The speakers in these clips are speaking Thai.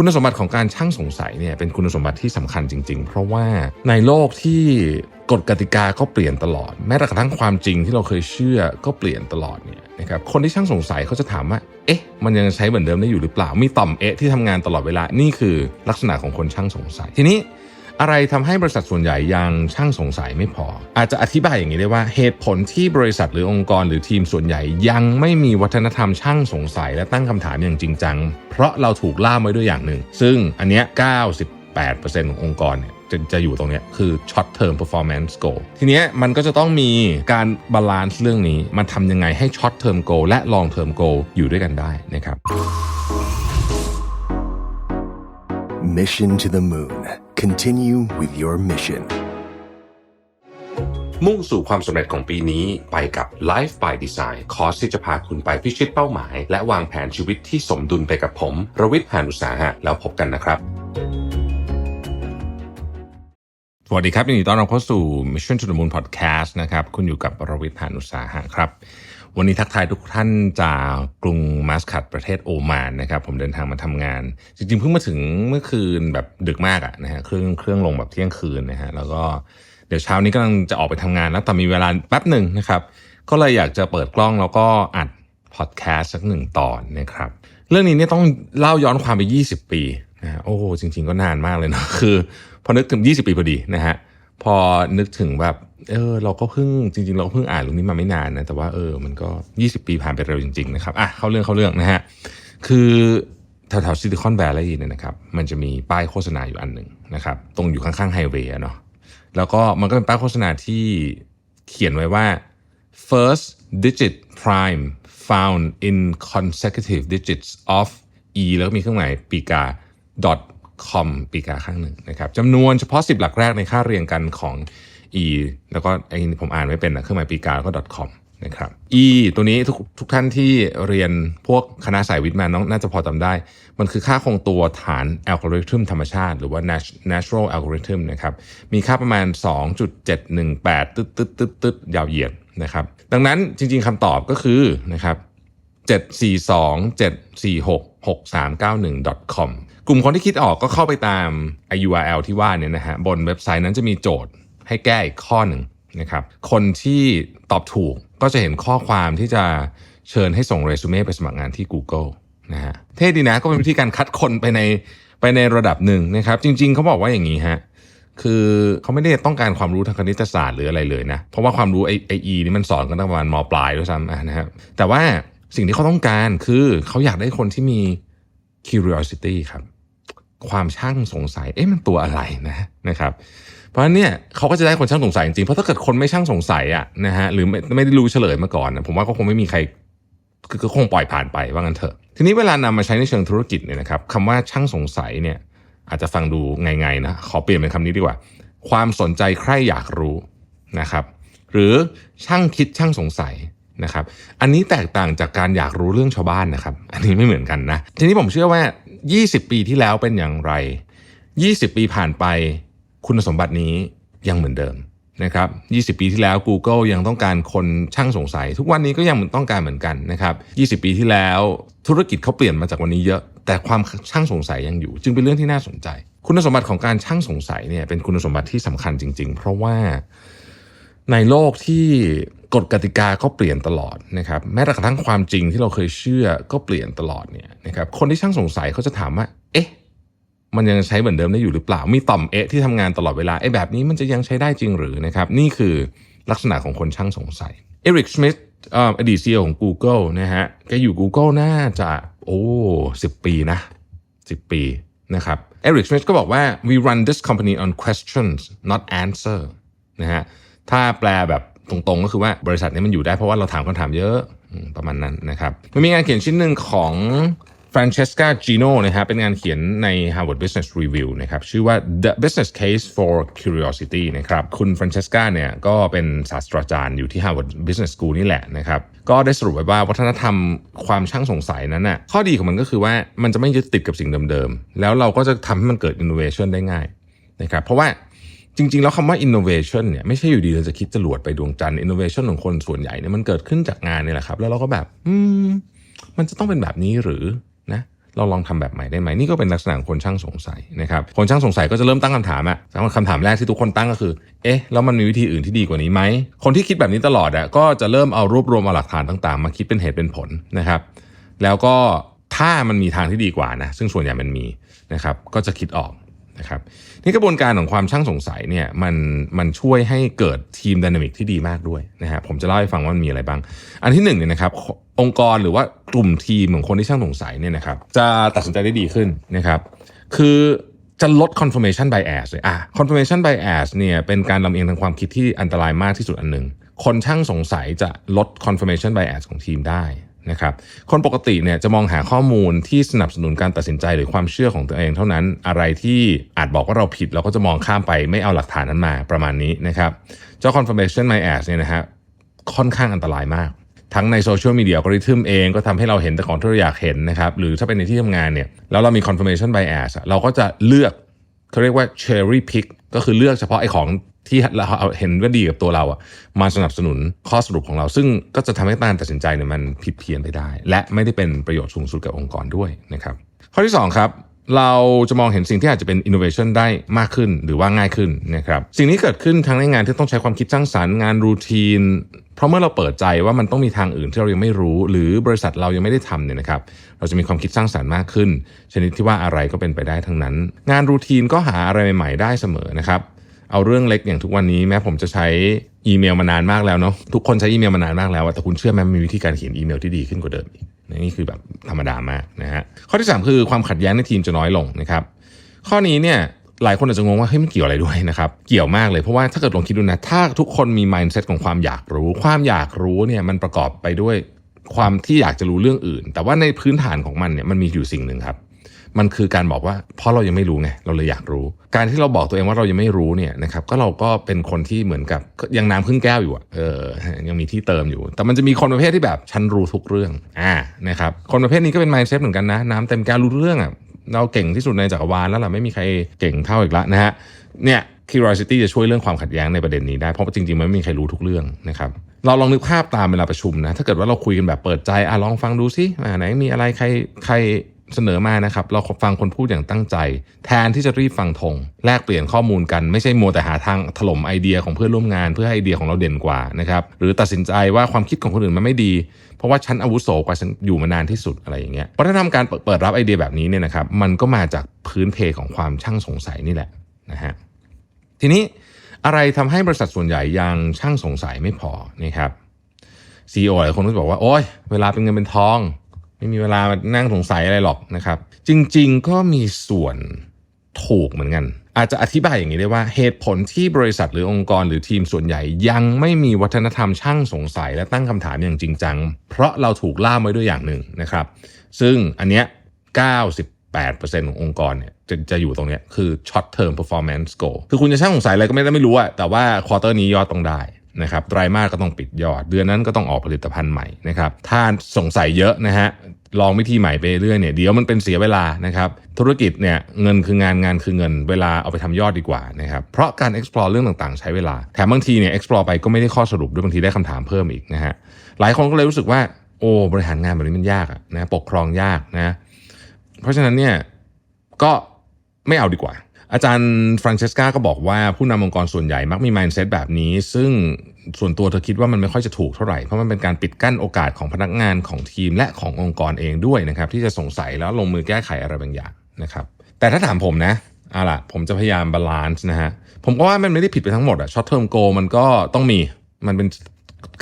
คุณสมบัติของการช่างสงสัยเนี่ยเป็นคุณสมบัติที่สำคัญจริง ๆ เพราะว่าในโลกที่กฎกติกาก็เปลี่ยนตลอด แม้แต่กระทั่งความจริงที่เราเคยเชื่อก็เปลี่ยนตลอดเนี่ยนะครับคนที่ช่างสงสัยเขาจะถามว่า เอ๊ะ มันยังใช้เหมือนเดิมได้อยู่หรือเปล่า มีต่อมเอ๊ะที่ทำงานตลอดเวลานี่คือลักษณะของคนช่างสงสัยทีนี้ อะไรทำให้บริษัทส่วนใหญ่ยังช่างสงสัยไม่พอ อาจจะอธิบายอย่างนี้ได้ว่าเหตุผลที่บริษัทหรือองค์กรหรือทีมส่วนใหญ่ยังไม่มีวัฒนธรรมช่างสงสัยและตั้งคำถามอย่างจริงจัง เพราะเราถูกล่ามไว้ด้วยอย่างหนึ่ง ซึ่งอันเนี้ย98%ขององค์กรเนี่ยจะจะอยู่ตรงนี้คือ short term performance goal ทีเนี้ยมันก็จะต้องมีการบาลานซ์เรื่องนี้มันทำยังไงให้ short term goal และ long term goal อยู่ด้วยกันได้นะครับ Mission to the Moon. Continue with your mission. มุ่งสู่ความสำเร็จของปีนี้ไปกับ Life by Design คอร์สที่จะพาคุณไปพิชิตเป้าหมาย และวางแผนชีวิตที่สมดุลไปกับผม รวิทย์หานุสาหะแล้วพบกันนะครับ สวัสดีครับยินดีต้อนรับเข้าสู่ Mission to the Moon Podcast นะครับ คุณอยู่กับรวิทย์หานุสาหะครับ วันนี้ทักทายทุกท่านจากกรุงมัสคัตประเทศโอมานนะครับ ผมเดินทางมาทำงาน จริงๆเพิ่งมาถึงเมื่อคืนแบบดึกมากอะนะฮะเครื่องเครื่องลงแบบเที่ยงคืนนะฮะแล้วก็เดี๋ยวเช้านี้กำลังจะออกไปทำงานแล้วแต่มีเวลาแป๊บหนึ่งนะครับ ก็เลยอยากจะเปิดกล้องแล้วก็อัดพอดแคสต์สักหนึ่งตอนนะครับ เรื่องนี้เนี่ยต้องเล่าย้อนความไป 20 ปีนะโอ้จริง ๆก็นานมากเลยเนาะคือพอนึกถึง 20 ปีพอดีนะฮะ พอนึกถึงแบบเออเราก็เพิ่งจริง ๆ เราก็เพิ่งอ่านเรื่องนี้มาไม่นานนะแต่ว่าเออมันก็ 20 ปีผ่านไปเร็วจริง ๆ นะครับอะเข้าเรื่องเข้าเรื่องนะฮะคือแถวๆซิลิคอนแวลลีย์เนี่ยนะครับมันจะมีป้ายโฆษณาอยู่อันหนึ่งนะครับตรงอยู่ข้างๆไฮเวย์อะเนาะแล้วก็มันก็เป็นป้ายโฆษณาที่เขียนไว้ว่า first digit prime found in consecutive digits of e แล้วก็มีเครื่องหมายปีกา dot com ปีกาข้างหนึ่งนะครับจำนวนเฉพาะ 10 หลักแรกในค่าเรียงกันของ e แล้วก็ไอ้นี่ผมอ่านไม่เป็นนะเครื่องหมายปีกาแล้วก็ com นะครับ e ตัวนี้ทุกทุกท่านที่เรียนพวกคณะสายวิทย์มาน้องน่าจะพอจำได้ มันคือค่าคงตัวฐานอัลกอริทึมธรรมชาติ หรือว่า natural algorithm นะครับ มีค่าประมาณ 2.718 ตึ๊ดตึ๊ดตึ๊ดตึ๊ดยาวเหยียดนะครับ ดังนั้นจริงๆคำตอบก็คือนะครับ 742-746-6391.com กลุ่มคนที่คิดออกก็เข้าไปตาม URL ที่ว่าเนี่ยนะฮะบนเว็บไซต์นั้นจะมีโจทย์ให้แก้อีกข้อหนึ่งนะครับคนที่ตอบถูกก็จะเห็นข้อความที่จะเชิญให้ส่งเรซูเม่ไปสมัครงานที่ Google นะฮะเท่ดีนะก็เป็นวิธีการคัดคนไปในไปในระดับหนึ่งนะครับ จริง ๆเขาบอกว่าอย่างนี้ฮะคือเขาไม่ได้ต้องการความรู้ทางคณิตศาสตร์หรืออะไรเลยนะเพราะว่าความรู้ไอไออีนี่มันสอนกันตั้งประมาณมปลายด้วยซ้ำอะนะครับแต่ว่าสิ่งที่เขาต้องการคือเขาอยากได้คนที่มี curiosity ครับ ความช่างสงสัย เอ๊ะมันตัวอะไรนะนะครับ เพราะเนี่ยเขาก็จะได้คนช่างสงสัยจริงๆ เพราะถ้าเกิดคนไม่ช่างสงสัยอะนะฮะหรือไม่ไม่ได้รู้เฉลยมาก่อนนะผมว่าก็คงไม่มีใครคือก็คงปล่อยผ่านไปว่างั้นเถอะ ทีนี้เวลานำมาใช้ในเชิงธุรกิจเนี่ยนะครับคำว่าช่างสงสัยเนี่ยอาจจะฟังดูไงๆนะขอเปลี่ยนเป็นคำนี้ดีกว่า ความสนใจใคร่อยากรู้นะครับ หรือช่างคิดช่างสงสัยนะครับ อันนี้แตกต่างจากการอยากรู้เรื่องชาวบ้านนะครับ อันนี้ไม่เหมือนกันนะ ทีนี้ผมเชื่อว่า 20 ปีที่แล้วเป็นอย่างไร 20 ปีผ่านไปคุณสมบัตินี้ยังเหมือนเดิมนะครับ20 ปีที่แล้ว Google ยังต้องการคนช่างสงสัย ทุกวันนี้ก็ยังต้องการเหมือนกันนะครับ20 ปีที่แล้วธุรกิจเขาเปลี่ยนมาจากวันนี้เยอะ แต่ความช่างสงสัยยังอยู่ จึงเป็นเรื่องที่น่าสนใจ คุณสมบัติของการช่างสงสัยเนี่ยเป็นคุณสมบัติที่สำคัญจริง ๆ เพราะว่าในโลกที่ กฎกติกาก็เปลี่ยนตลอดนะครับแม้แต่กระทั่งความจริงที่เราเคยเชื่อก็เปลี่ยนตลอดเนี่ยนะครับคนที่ช่างสงสัยเขาจะถามว่า เอ๊ะมันยังใช้เหมือนเดิมได้อยู่หรือเปล่า มีต่อมเอ๊ะที่ทำงานตลอดเวลาไอ้แบบนี้มันจะยังใช้ได้จริงหรือนะครับนี่คือลักษณะของคนช่างสงสัยเอริกสมิธอดีตซีอของ Google นะฮะแกอยู่ Google น่าจะโอ้สิปีนะสิปีนะครับเอริกสมิธก็บอกว่า we run this company on questions not answer นะฮะถ้าแปลแบบ ตรงๆ ก็คือว่าบริษัทนี้มันอยู่ได้เพราะว่าเราถามคำถามเยอะประมาณนั้นนะครับมันมีงานเขียนชิ้นหนึ่งของ Francesca Gino นะฮะเป็นงานเขียนใน Harvard Business Review นะครับชื่อว่า The Business Case for Curiosity นะครับคุณ Francesca เนี่ยก็เป็นศาสตราจารย์อยู่ที่ Harvard Business School นี่แหละนะครับก็ได้สรุปไว้ว่าวัฒนธรรมความช่างสงสัยนั้นน่ะข้อดีของมันก็คือว่ามันจะไม่ยึดติดกับสิ่งเดิมๆ แล้วเราก็จะทำให้มันเกิด innovation ได้ง่ายนะครับเพราะว่า จริง ๆ แล้วคำว่า innovation เนี่ยไม่ใช่อยู่ดีเราจะคิดจรวดไปดวงจันทร์ innovation ของคนส่วนใหญ่เนี่ยมันเกิดขึ้นจากงานนี่แหละครับ แล้วเราก็แบบ อืม มันจะต้องเป็นแบบนี้หรือนะเราลองทำแบบใหม่ได้ไหมนี่ก็เป็นลักษณะของคนช่างสงสัยนะครับคนช่างสงสัยก็จะเริ่มตั้งคำถามอะสำหรับคำถามแรกที่ทุกคนตั้งก็คือ เอ๊ะแล้วมันมีวิธีอื่นที่ดีกว่านี้ไหมคนที่คิดแบบนี้ตลอดอะก็จะเริ่มเอารวบรวมเอาหลักฐานต่างๆ มาคิดเป็นเหตุเป็นผลนะครับ แล้วก็ถ้ามันมีทางที่ดีกว่านะซึ่งส่วนใหญ่มันมีนะครับก็จะคิดออก นะครับนี่กระบวนการของความช่างสงสัยเนี่ยมันมันช่วยให้เกิดทีมดินามิกที่ดีมากด้วยนะฮะผมจะเล่าให้ฟังว่ามันมีอะไรบ้าง อันที่หนึ่งเนี่ยนะครับองค์กรหรือว่ากลุ่มทีมของคนที่ช่างสงสัยเนี่ยนะครับจะตัดสินใจได้ดีขึ้นนะครับคือจะลด confirmation bias เลยอะ confirmation bias เนี่ยเป็นการลำเอียงทางความคิดที่อันตรายมากที่สุดอันหนึ่งคนช่างสงสัยจะลด confirmation bias ของทีมได้ นะครับคนปกติเนี่ยจะมองหาข้อมูลที่สนับสนุนการตัดสินใจหรือความเชื่อของตัวเองเท่านั้นอะไรที่อาจบอกว่าเราผิด เราก็จะมองข้ามไปไม่เอาหลักฐานนั้นมาประมาณนี้นะครับเจ้า confirmation bias เนี่ยนะฮะค่อนข้างอันตรายมาก ทั้งในโซเชียลมีเดียกอริทึมเองก็ทำให้เราเห็นแต่ของที่เราอยากเห็นนะครับหรือถ้าเป็นในที่ทำงานเนี่ยแล้วเรามี confirmation bias เราก็จะเลือกเขาเรียกว่า cherry pick ก็คือเลือกเฉพาะไอ้ของ ที่เราเห็นว่าดีกับตัวเราอะมาสนับสนุนข้อสรุปของเรา ซึ่งก็จะทำให้การตัดสินใจเนี่ยมันผิดเพี้ยนไปได้ และไม่ได้เป็นประโยชน์สูงสุดกับองค์กรด้วยนะครับ ข้อที่ 2 ครับเราจะมองเห็นสิ่งที่อาจจะเป็น innovation ได้มากขึ้นหรือว่าง่ายขึ้นนะครับสิ่งนี้เกิดขึ้นทั้งในงานที่ต้องใช้ความคิดสร้างสรรค์งานรูทีน เพราะเมื่อเราเปิดใจว่ามันต้องมีทางอื่นที่เรายังไม่รู้ หรือบริษัทเรายังไม่ได้ทำเนี่ยนะครับเราจะมีความคิดสร้างสรรค์มากขึ้น ชนิดที่ว่าอะไรก็เป็นไปได้ทั้งนั้น งานรูทีนก็หาอะไรใหม่ๆได้เสมอนะครับ เอาเรื่องเล็กอย่างทุกวันนี้แม้ผมจะใช้อีเมลมานานมากแล้วเนาะทุกคนใช้อีเมลมานานมากแล้วแต่คุณเชื่อไหมมีวิธีการเขียนอีเมลที่ดีขึ้นกว่าเดิมอีกนี่คือแบบธรรมดามากนะฮะข้อที่ 3 คือความขัดแย้งในทีมจะน้อยลงนะครับข้อนี้เนี่ยหลายคนอาจจะงงว่าเฮ้ยมันเกี่ยวอะไรด้วยนะครับเกี่ยวมากเลยเพราะว่าถ้าเกิดลองคิดดูนะถ้าทุกคนมี mindset ของความอยากรู้ ความอยากรู้เนี่ยมันประกอบไปด้วยความที่อยากจะรู้เรื่องอื่น แต่ว่าในพื้นฐานของมันเนี่ยมันมีอยู่สิ่งหนึ่งครับ มันคือการบอกว่าเพราะเรายังไม่รู้ไงเราเลยอยากรู้ การที่เราบอกตัวเองว่าเรายังไม่รู้เนี่ยนะครับก็เราก็เป็นคนที่เหมือนกับยังน้ำครึ่งแก้วอยู่อะเออยังมีที่เติมอยู่ แต่มันจะมีคนประเภทที่แบบฉันรู้ทุกเรื่องอ่านะครับคนประเภทนี้ก็เป็น mindset เหมือนกันนะน้ำเต็มแก้วรู้ทุกเรื่องอะเราเก่งที่สุดในจักรวาลแล้วล่ะไม่มีใครเก่งเท่าอีกละนะฮะเนี่ย curiosity จะช่วยเรื่องความขัดแย้งในประเด็นนี้ได้ เพราะจริงๆ มันไม่มีใครรู้ทุกเรื่องนะครับเราลองนึกภาพตามเวลาประชุมนะ ถ้าเกิดว่าเราคุยกันแบบเปิดใจอะลองฟังดูซิไหนมีอะไรใครใคร เสนอมานะครับ เราฟังคนพูดอย่างตั้งใจ แทนที่จะรีบฟังธงแลกเปลี่ยนข้อมูลกันไม่ใช่มัวแต่หาทางถล่มไอเดียของเพื่อนร่วมงาน เพื่อให้ไอเดียของเราเด่นกว่านะครับหรือตัดสินใจว่าความคิดของคนอื่นมันไม่ดี เพราะว่าฉันอาวุโสกว่าฉันอยู่มานานที่สุดอะไรอย่างเงี้ยวัฒนธรรมการเปิดรับไอเดียแบบนี้เนี่ยนะครับมันก็มาจากพื้นเพของความช่างสงสัยนี่แหละนะฮะทีนี้อะไรทำให้บริษัทส่วนใหญ่ยังช่างสงสัยไม่พอนะครับซีอหลายคนก็จะบอกว่าโอ๊ยเวลาเป็นเงินเป็นทอง ไม่มีเวลามานั่งสงสัยอะไรหรอกนะครับ จริงๆก็มีส่วนถูกเหมือนกัน อาจจะอธิบายอย่างนี้ได้ว่าเหตุผลที่บริษัทหรือองค์กรหรือทีมส่วนใหญ่ ยังไม่มีวัฒนธรรมช่างสงสัยและตั้งคำถามอย่างจริงจัง เพราะเราถูกล่ามไว้ด้วยอย่างหนึ่งนะครับ ซึ่งอันเนี้ย98%ขององค์กรเนี่ยจะจะอยู่ตรงเนี้ยคือ short term performance goal คือคุณจะช่างสงสัยอะไรก็ไม่ได้ไม่รู้อะแต่ว่าควอเตอร์นี้ยอดต้องได้นะครับไตรมาสก็ต้องปิดยอด เดือนนั้นก็ต้องออกผลิตภัณฑ์ใหม่นะครับถ้าสงสัยเยอะนะฮะ ลองวิธีใหม่ไปเรื่อยเนี่ยเดี๋ยวมันเป็นเสียเวลานะครับธุรกิจเนี่ยเงินคืองานงานคือเงิน เวลาเอาไปทำยอดดีกว่านะครับเพราะการ explore เรื่องต่างๆ ใช้เวลาแถมบางทีเนี่ย explore ไปก็ไม่ได้ข้อสรุปด้วยบางทีได้คำถามเพิ่มอีกนะฮะหลายคนก็เลยรู้สึกว่าโอ้บริหารงานแบบนี้มันยากนะปกครองยากนะเพราะฉะนั้นเนี่ยก็ไม่เอาดีกว่า อาจารย์ฟรานเชสกาก็บอกว่าผู้นำองค์กรส่วนใหญ่มักมี mindset แบบนี้ ซึ่ง ส่วนตัวเธอคิดว่ามันไม่ค่อยจะถูกเท่าไหร่ เพราะมันเป็นการปิดกั้นโอกาสของพนักงานของทีมและขององค์กรเองด้วยนะครับ ที่จะสงสัยแล้วลงมือแก้ไขอะไรบางอย่างนะครับ แต่ถ้าถามผมนะเอาล่ะผมจะพยายามบาลานซ์นะฮะผมก็ว่ามันไม่ได้ผิดไปทั้งหมดอะช็อตเทอมโกมันก็ต้องมีมันเป็น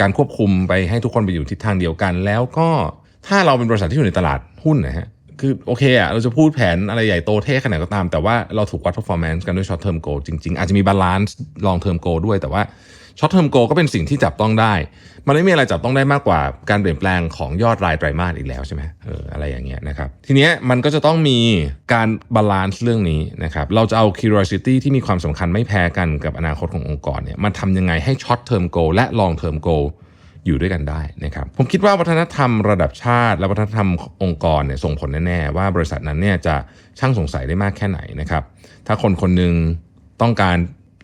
การควบคุมไปให้ทุกคนไปอยู่ทิศทางเดียวกัน แล้วก็ถ้าเราเป็นบริษัทที่อยู่ในตลาดหุ้นนะฮะคือโอเคอะเราจะพูดแผนอะไรใหญ่โตเท่ขนาดก็ตาม แต่ว่าเราถูกวัด performance กันด้วย short term goal จริง ๆ อาจจะมี balance long term goal ด้วยแต่ว่า short term goal ก็เป็นสิ่งที่จับต้องได้ มันไม่มีอะไรจับต้องได้มากกว่าการเปลี่ยนแปลงของยอดรายไตรมาสอีกแล้วใช่ไหมเอออะไรอย่างเงี้ยนะครับ ทีเนี้ยมันก็จะต้องมีการบาลานซ์เรื่องนี้นะครับ เราจะเอา curiosity ที่มีความสำคัญไม่แพ้กันกับอนาคตขององค์กรเนี่ยมันทำยังไงให้ short term goal และ long term goal อยู่ด้วยกันได้นะครับผมคิดว่าวัฒนธรรมระดับชาติ และวัฒนธรรมองค์กรเนี่ยส่งผลแน่ๆว่าบริษัทนั้นเนี่ยจะช่างสงสัยได้มากแค่ไหนนะครับ ถ้าคนคนหนึ่งต้องการ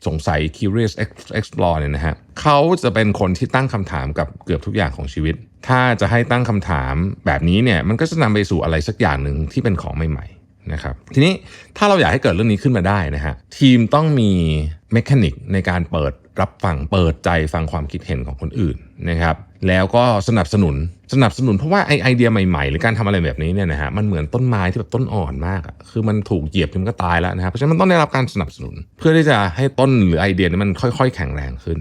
สงสัย curious explore เนี่ยนะฮะเขาจะเป็นคนที่ตั้งคำถามกับเกือบทุกอย่างของชีวิต ถ้าจะให้ตั้งคำถามแบบนี้เนี่ยมันก็จะนำไปสู่อะไรสักอย่างหนึ่งที่เป็นของใหม่ๆนะครับทีนี้ถ้าเราอยากให้เกิดเรื่องนี้ขึ้นมาได้นะฮะทีมต้องมีเมคานิกในการเปิด รับฟังเปิดใจฟังความคิดเห็นของคนอื่นนะครับ แล้วก็สนับสนุนสนับสนุนเพราะว่าไอไอเดียใหม่ๆ หรือการทำอะไรแบบนี้เนี่ยนะฮะมันเหมือนต้นไม้ที่แบบต้นอ่อนมากอะคือมันถูกเหยียบจนก็ตายแล้วนะครับเพราะฉะนั้นมันต้องได้รับการสนับสนุน เพื่อที่จะให้ต้นหรือไอเดียนี้มันค่อย ๆ แข็งแรงขึ้น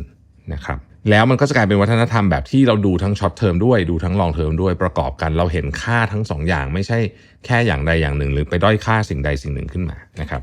นะครับแล้วมันก็จะกลายเป็นวัฒนธรรมแบบที่เราดูทั้งช็อตเทอมด้วยดูทั้งลองเทอมด้วยประกอบกันเราเห็นค่าทั้งสองอย่างไม่ใช่แค่อย่างใดอย่างหนึ่ง หรือไปด้อยค่าสิ่งใดสิ่งหนึ่งขึ้นมานะครับ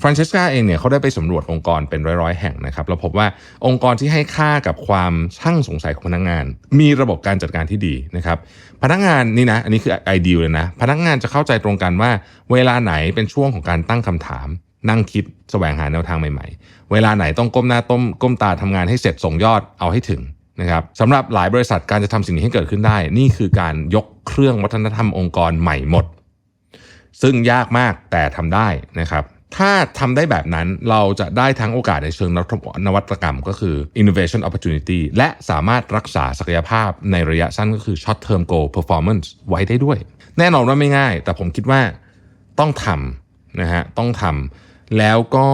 ฟรานเชสกาเองเนี่ยเขาได้ไปสำรวจองค์กรเป็นร้อยๆ แห่งนะครับเราพบว่าองค์กรที่ให้ค่ากับความช่างสงสัยของพนักงาน มีระบบการจัดการที่ดีนะครับพนักงานนี่นะอันนี้คือไอเดียเลยนะพนักงานจะเข้าใจตรงกันว่า เวลาไหนเป็นช่วงของการตั้งคำถาม นั่งคิดแสวงหาแนวทางใหม่ๆ เวลาไหนต้องก้มหน้าต้มก้มตาทำงานให้เสร็จส่งยอดเอาให้ถึงนะครับสำหรับหลายบริษัทการจะทำสิ่งนี้ให้เกิดขึ้นได้ นี่คือการยกเครื่องวัฒนธรรมองค์กรใหม่หมด ซึ่งยากมากแต่ทำได้นะครับ ถ้าทำได้แบบนั้นเราจะได้ทั้งโอกาสในเชิงนวัตกรรมก็คือ innovation opportunity และสามารถรักษาศักยภาพในระยะสั้นก็คือ short term goal performance ไว้ได้ด้วย แน่นอนว่าไม่ง่าย แต่ผมคิดว่าต้องทำนะฮะต้องทำแล้วก็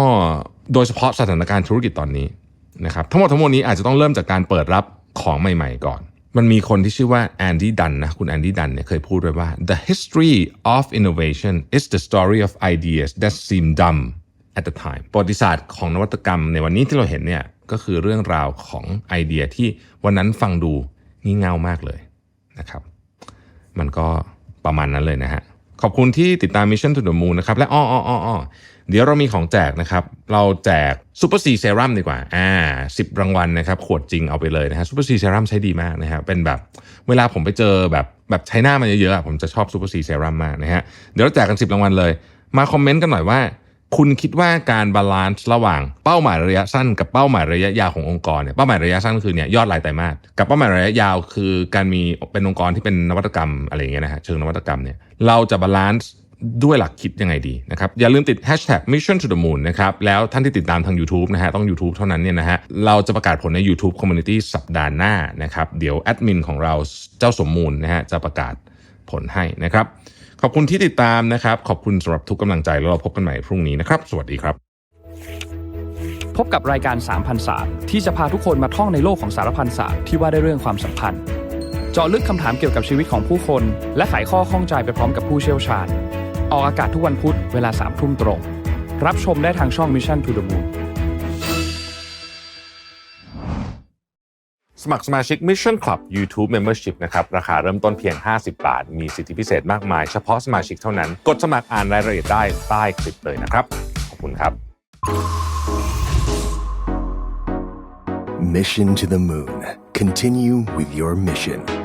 โดยเฉพาะสถานการณ์ธุรกิจตอนนี้นะครับทั้งหมดทั้งมวลนี้อาจจะต้องเริ่มจากการเปิดรับของใหม่ ๆ ก่อน มันมีคนที่ชื่อว่าแอนดี้ดันนะคุณแอนดี้ดันเนี่ยเคยพูดไว้ว่า the history of innovation is the story of ideas that seem dumb at the time ประวัติศาสตร์ของนวัตกรรมในวันนี้ที่เราเห็นเนี่ยก็คือเรื่องราวของไอเดียที่วันนั้นฟังดูงี่เง่ามากเลยนะครับ มันก็ประมาณนั้นเลยนะฮะ ขอบคุณที่ติดตาม Mission to the Moon นะครับ และอ้ออ้ออ้ออ้อเดี๋ยวเรามีของแจกนะครับ เราแจกซูเปอร์ซีเซรั่มดีกว่า อ่าสิบรางวัลนะครับ ขวดจริงเอาไปเลยนะฮะซูเปอร์ซีเซรั่มใช้ดีมากนะฮะเป็นแบบเวลาผมไปเจอแบบแบบใช้หน้ามันเยอะๆผมจะชอบซูเปอร์ซีเซรั่มมากนะฮะเดี๋ยวเราแจกกัน10รางวัลเลย มาคอมเมนต์กันหน่อยว่า คุณคิดว่าการบาลานซ์ระหว่างเป้าหมายระยะสั้น กับเป้าหมายระยะยาวขององค์กรเนี่ยเป้าหมายระยะสั้นคือเนี่ยยอดรายไตรมาสกับเป้าหมายระยะยาวคือการมีเป็นองค์กรที่เป็นนวัตกรรมอะไรอย่างเงี้ยนะฮะเชิงนวัตกรรมเนี่ยเราจะบาลานซ์ด้วยหลักคิดยังไงดีนะครับอย่าลืมติด hashtag mission to the moon นะครับแล้วท่านที่ติดตามทาง YouTube นะฮะต้อง YouTube เท่านั้นเนี่ยนะฮะเราจะประกาศผลใน YouTube Community สัปดาห์หน้านะครับเดี๋ยวแอดมินของเราเจ้าสมมูลนะฮะจะประกาศผลให้นะครับ ขอบคุณที่ติดตามนะครับ ขอบคุณสำหรับทุกกำลังใจแล้วเราพบกันใหม่พรุ่งนี้นะครับ สวัสดีครับ พบกับรายการสามพันศารที่จะพาทุกคนมาท่องในโลกของสารพันศาสตร์ที่ว่าได้เรื่องความสัมพันธ์ เจาะลึกคำถามเกี่ยวกับชีวิตของผู้คน และไขข้อข้องใจไปพร้อมกับผู้เชี่ยวชาญ ออกอากาศทุกวันพุธเวลาสามทุ่มตรง รับชมได้ทางช่อง Mission to the Moon สมัครสมาชิก Mission Club YouTube Membership นะครับราคาเริ่มต้นเพียง 50 บาท มีสิทธิพิเศษมากมาย เฉพาะสมาชิกเท่านั้น กดสมัครอ่านรายละเอียดได้ใต้คลิปเลยนะครับ ขอบคุณครับ Mission to the Moon. Continue with your mission.